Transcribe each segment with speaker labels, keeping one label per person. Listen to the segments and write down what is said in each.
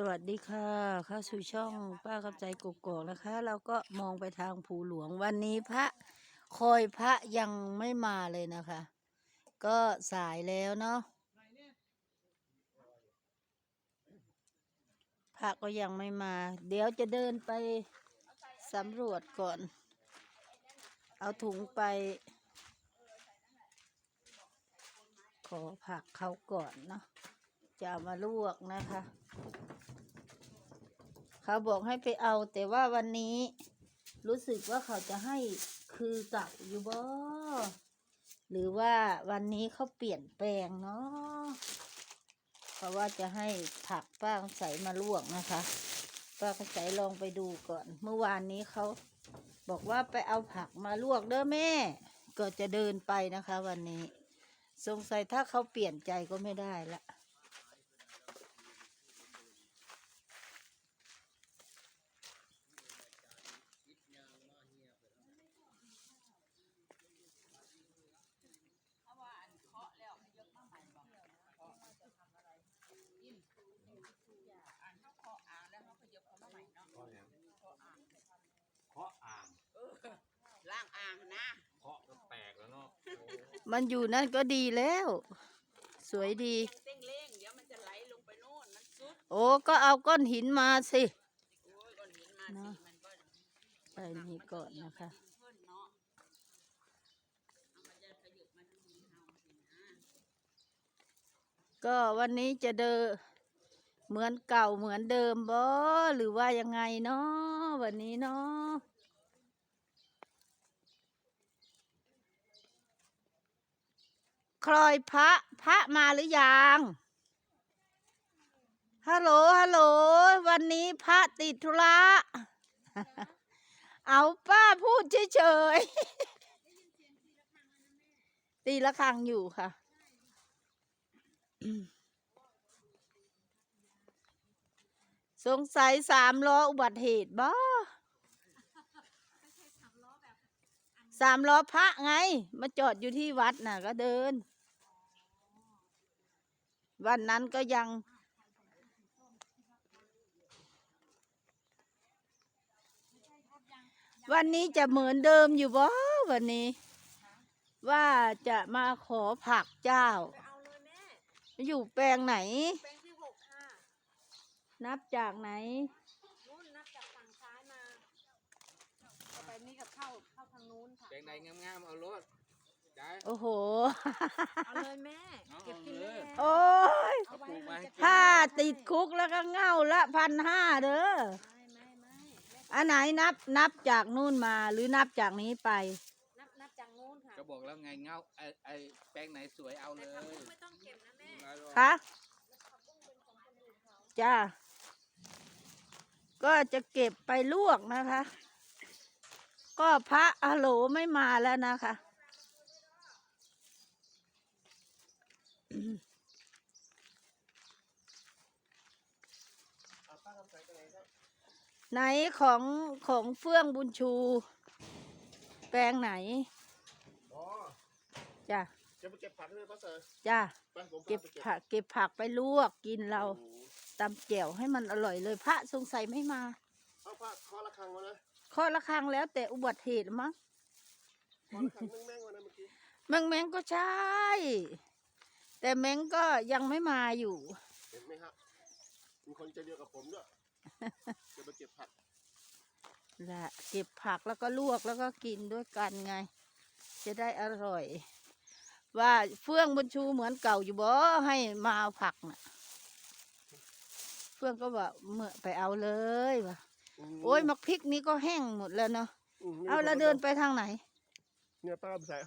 Speaker 1: สวัสดีค่ะ เข้าสู่ช่องป้ากับใจกกอกนะคะ เราก็มองไปทางภูหลวงวันนี้พระคอยพระยังไม่มาเลยนะคะ ก็สายแล้วเนาะพระก็ยังไม่มา เดี๋ยวจะเดินไปสำรวจก่อน เอาถุงไป ขอผักเขาก่อนเนาะจะามาลวกนะคะ เขาบอกให้ไปเอา แต่ว่าวันนี้ รู้สึกว่าเขาจะให้คือเก่าอยู่บ่หรือว่าวันนี้เขาเปลี่ยนแปลงเนาะเพราะว่าจะให้ผักป้าใสมาลวกนะคะป้าใสลองไปดูก่อน เมื่อวานนี้เขาบอกว่าไปเอาผักมาลวกเด้อแม่ ก็จะเดินไปนะคะ วันนี้ สงสัยถ้าเขาเปลี่ยนใจก็ไม่ได้ละ
Speaker 2: เคาะอ่าง
Speaker 3: ล่างอ่างนะ
Speaker 2: เคาะก็แตกแล้วเนาะ
Speaker 1: มันอยู่นั่นก็ดีแล้ว สวยดี
Speaker 3: เต้งเล่งเดี๋ยวมันจะไหลลงไปโน่นมันซุด
Speaker 1: โอ้ก็เอาก้อนหินมาสิ
Speaker 3: โอ้ยก้อนหินมา
Speaker 1: เน
Speaker 3: สิ
Speaker 1: อะ
Speaker 3: มันก็
Speaker 1: ใส่นี่ก่อนนะคะ
Speaker 3: ดินเพิ่นเนาะเอามันจะขยุบมาทางดินเฮาสินะ
Speaker 1: ก็วันนี้จะเดินเหมือนเก่าเหมือนเดิมบ่หรือว่ายังไงเนาะวันนี้เนาะ คลอยพระพระมาหรือยังฮัลโหลฮัลโหลวันนี้พระติดธุระเอาป้าพูดเฉยๆตีละครังอยู่ค่ะสงสัยสามล้ออุบัติเหตุบ่ สามล้อพระไง มาจอดอยู่ที่วัดน่ะ ก็เดิน วันนั้นก็ยัง วันนี้จะเหมือนเดิมอยู่บ่วันนี้ ว่าจะมาขอผักเจ้า
Speaker 3: เอาเลยแม่
Speaker 1: อยู่แปลงไหน
Speaker 3: แปลงที่หกค่ะ
Speaker 1: นับจากไหน
Speaker 3: นู่นนับจากฝั่งซ้ายมาเอาไปนี่กับเข้าเข้าทางนู้นค่ะ
Speaker 2: แปล งใดงามๆเอารถได้
Speaker 1: โอ้โห
Speaker 3: เอาเลยแม่ เก็บกินได้แล้ว
Speaker 1: โอ้ย
Speaker 2: เอาปลูกมาให้กิน
Speaker 1: ถ้าติดคุกแล้วก็เง่าละพันห้าเด้อ
Speaker 3: ไม่ไม่ไม่
Speaker 1: อันไหนนับนับจากนู่นมาหรือนับจากนี้ไป
Speaker 3: นับนับจากนู้นค่ะ
Speaker 2: ก็บอกแล้วไงเงาไอไอแปลงไหนสวยเอาเล
Speaker 3: แต่
Speaker 2: ย
Speaker 3: ผักบุ้งไม่ต้องเก็บนะแม่
Speaker 1: คะจ้าก็จะเก็บไปลวกนะคะ ก็พระอะโหลไม่มาแล้วนะคะ ไหนของของเฟื่องบุญชู แปลงไหน
Speaker 4: อ๋อ
Speaker 1: จ้ะ
Speaker 4: จะไปเก็บผักเลยป้าเสร์
Speaker 1: จ้ะ
Speaker 4: ไปผมพา
Speaker 1: เก็บ
Speaker 4: ไปเก็บ
Speaker 1: ผักเก็บผักไปลวกกินเรา
Speaker 4: โอ้โห
Speaker 1: ตำแจ่วให้มันอร่อยเลยพระสงสัยไม่มา
Speaker 4: เอาผ้าคอละครังมานะ
Speaker 1: ข้อละครังแล้วแต่อุบัติเหตุมั้ง
Speaker 4: คอละครังแม่งๆมานะเมื่อกี้
Speaker 1: แมงแมงก็ใช่ แต่แมงก็ยังไม่มาอยู่
Speaker 4: เห็นไหมครับมีคนใจเดียวกับผมด้วยจะไปเก็บผัก
Speaker 1: แหละเก็บผักแล้วก็ลวกแล้วก็กินด้วยกันไง จะได้อร่อย ว่าเฟื่องบนชูเหมือนเก่าอยู่บ่ให้มาเอาผักน่ะ เฟื่องก็บอกเมื่อไปเอาเลยว่ะ โอ้ยมักพริกนี้ก็แห้งหมดแล้วเนาะ
Speaker 4: มนี่
Speaker 1: เอาแล้วเดินไปทางไหน
Speaker 4: เนี่ยป้าใส่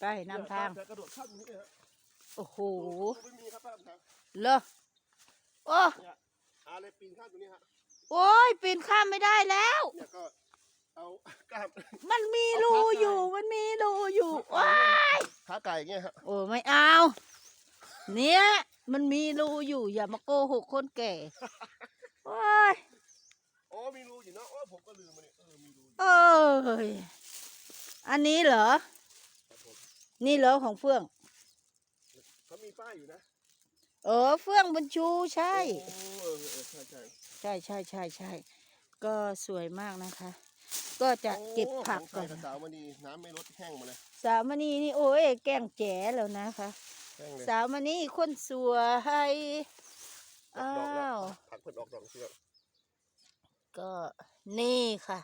Speaker 1: ไปนำทาง
Speaker 4: กระโดดข้ามตรงนี้เลยฮะ
Speaker 1: โอ้โห
Speaker 4: ไม่มีครับป้าใส่
Speaker 1: เลอโอ้
Speaker 4: เนี่ยอาเลยปีนข้ามตรงนี้ฮะ
Speaker 1: โอ้ยปีนข้ามไม่ได้แล้ว
Speaker 4: เนี่ยก็เอากล้าม
Speaker 1: มันมีรูอยู่มันมีรูอยู่ว้าย
Speaker 4: ขาไก่อย่างเงี้ยฮะ
Speaker 1: โอ้ไม่เอา เนี่ยมันมีรูอยู่อย่ามาโกหกคนแก่ว้าย
Speaker 4: อ๋อมีรูอยู่เนาะอ๋อผมก็ลืมมาเนี่ยเออมีรูอยู่
Speaker 1: เอ้ย อันนี้เหรอ
Speaker 4: ครับผม
Speaker 1: นี่เหรอของเฟื่อง
Speaker 4: เขามีป้ายอยู่นะ
Speaker 1: เออเฟื่องบุญชูใช่
Speaker 4: โอ้เออเออใช่ใช่
Speaker 1: ใช่ใช่ใช่ใช่ก็สวยมากนะคะ ก็จะเก็บผัก
Speaker 4: โอ้
Speaker 1: ก่อน
Speaker 4: ขงใส่กระสาวมาดีน้ำไม่ลดแห้งหมาเลย
Speaker 1: สาวมณีนี่โอ้ยแกล้งแจ๋แล้วนะคะ
Speaker 4: แห้งเลย
Speaker 1: สาวมณีคนสวยอ้า
Speaker 4: ดอกแล้ว
Speaker 1: ว
Speaker 4: ผักเพิ่นออกดอกเชื่อ
Speaker 1: ก็ นี่ค่ะ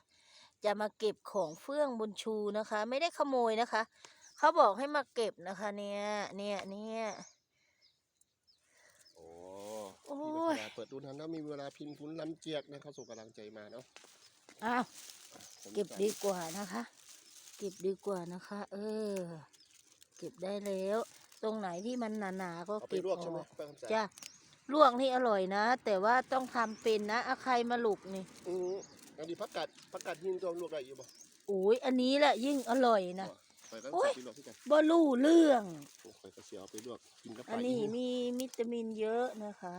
Speaker 1: จะมาเก็บของเฟื่องบุญชูนะคะ ไม่ได้ขโมยนะคะ เขาบอกให้มาเก็บนะคะเนี่ยเนี่ยเนี่ย
Speaker 4: โอ้
Speaker 1: โอ้
Speaker 4: พี่
Speaker 1: ย
Speaker 4: นัทเปิดดูทันแล้วมีเวลาพิมพ์พุ้นล้ำเจียกนะครับส่งกำลังใจมาเนาะ
Speaker 1: อ้าว
Speaker 4: ผม
Speaker 1: เก็บดีกว่านะคะ เก็บดีกว่านะคะ เออ เก็บได้แล้ว ตรงไหนที่มันหนาๆก็
Speaker 4: เอาไป
Speaker 1: เก็บ
Speaker 4: ลวก
Speaker 1: อ
Speaker 4: ใช่ไหม
Speaker 1: อก
Speaker 4: ป้าคำใส
Speaker 1: จ้ะ ลวกนี่อร่อยนะ แต่ว่าต้องทำเป็นนะเอาใครมาลุกนี่
Speaker 4: อืออันนี้ผักกาดผักกาดหินตัวลวกได้อยู่บ่
Speaker 1: โอ้ยอันนี้แหละยิ่งอร่อยนะ
Speaker 4: ไปก็
Speaker 1: โอ้ย
Speaker 4: ใส่ไปลวกที่กัน
Speaker 1: บ่รู้เรื่อง
Speaker 4: โอ้ยก็เสียเอาไปลวกกินกับป
Speaker 1: อัน
Speaker 4: ลา
Speaker 1: นี้
Speaker 4: อีก
Speaker 1: มีวิตามินเยอะนะคะ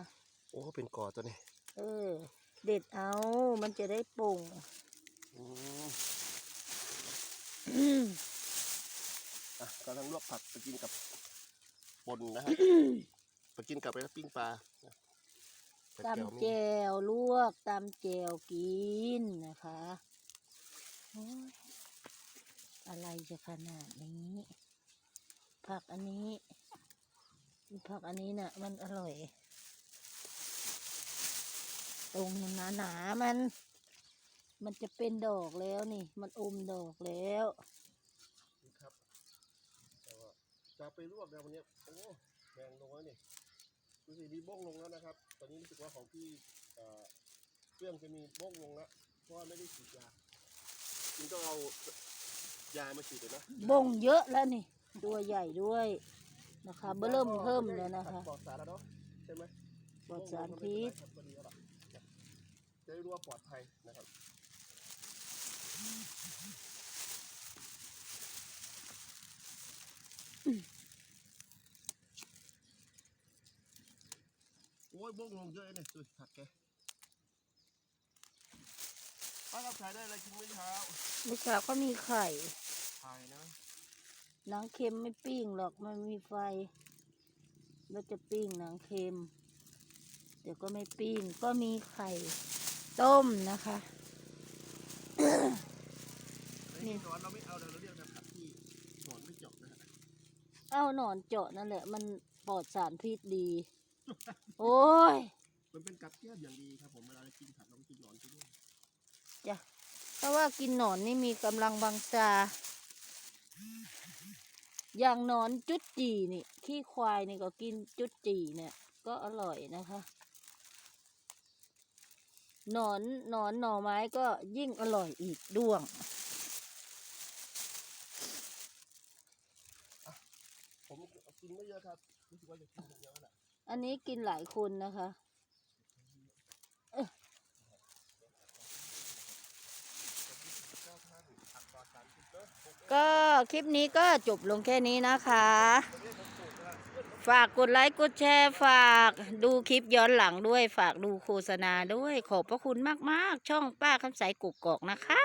Speaker 4: โอ้เป็นกอตัวนี้
Speaker 1: เออ เด็ดเอา มันจะได้โป่ง
Speaker 4: อืม
Speaker 1: อืม
Speaker 4: อะกำลังลวกผักไปกินกับปนนะฮะ ไปกินกับไปแล้วปิ้งปลาแต่แก้ว
Speaker 1: ตำ
Speaker 4: ไม่
Speaker 1: แจวลวกตำแจวกินนะคะโอ้ยอะไรจะขนาดนี้ ผักอันนี้ผักอันนี้น่ะ มันอร่อย ตรงหนาหนาๆมัน มันจะเป็นดอกแล้วนี่ มันอมดอกแล้ว
Speaker 4: ครับแต่ว่าจะไปลวกแล้ววันนี้โอ้แดงลงแล้วนี่ ดูสิมีบ้งลงแล้วนะครับ ตอนนี้รู้สึกว่าของพี่เอ่อเครื่องจะมีบ้งลงแล้วเพราะว่าไม่ได้ฉีดยาคุณต้องเอายามาฉีดเลยนะ
Speaker 1: บ่งเยอะแล้วนี่ ตัวใหญ่ด้วยนะคะเบิ่มเพิ่มเลยนะคะ
Speaker 4: ปลอดสารแล้วเนาะใช่ไหม
Speaker 1: ปลอดสารพิษ
Speaker 4: บ้งลงก็ไม่เป็นไรครับก็ดีแล้วล่ะจะได้รู้ว่าปลอดภัยนะครับโอ้ยบ้งลงเยอะเลยเนี่ยดูผักแกป้าครับขายได้อะไรกินมื้อเช้า
Speaker 1: เมื่อเช้าก็มีไข่
Speaker 4: ขายนะ
Speaker 1: หนังเค็มไม่ปิ้งหรอกมันมีไฟ เราจะปิ้งหนังเค็ม เดี๋ยวก็ไม่ปิ้ง ก็มีไข่ ต้มนะคะ
Speaker 4: นี่สอนเราไม่เอาเดี๋ยวเราเรียกนะผักที่สอนไม่จบนะฮะ
Speaker 1: เอาหนอนเจาะนั่นแหละ มันปลอดสารพิษดี โอ้ย
Speaker 4: มันเป็นกับแก้มอย่างดีครับผมเวลาเรากินผักเราก็กินหนอนไปด้วย
Speaker 1: จ้ะเพราะว่ากินหนอนนี่มีกำลังวังชาอย่างหนอนจุดจีนี่ ขี้ควายนี่ก็กินจุดจีเนี่ย ก็อร่อยนะคะหนอนหนอนหน่อไม้ก็ยิ่งอร่อยอีกด้วง
Speaker 4: ผมกินไม่เยอะครับรู้สึกว่าจะกินเยอะแหละ
Speaker 1: อันนี้กินหลายคนนะคะก็คลิปนี้ก็จบลงแค่นี้นะคะ ฝากกดไลค์กดแชร์ ฝากดูคลิปย้อนหลังด้วย ฝากดูโฆษณาด้วย ขอบพระคุณมาก ๆ ช่องป้าคำใสกุกกอกนะคะ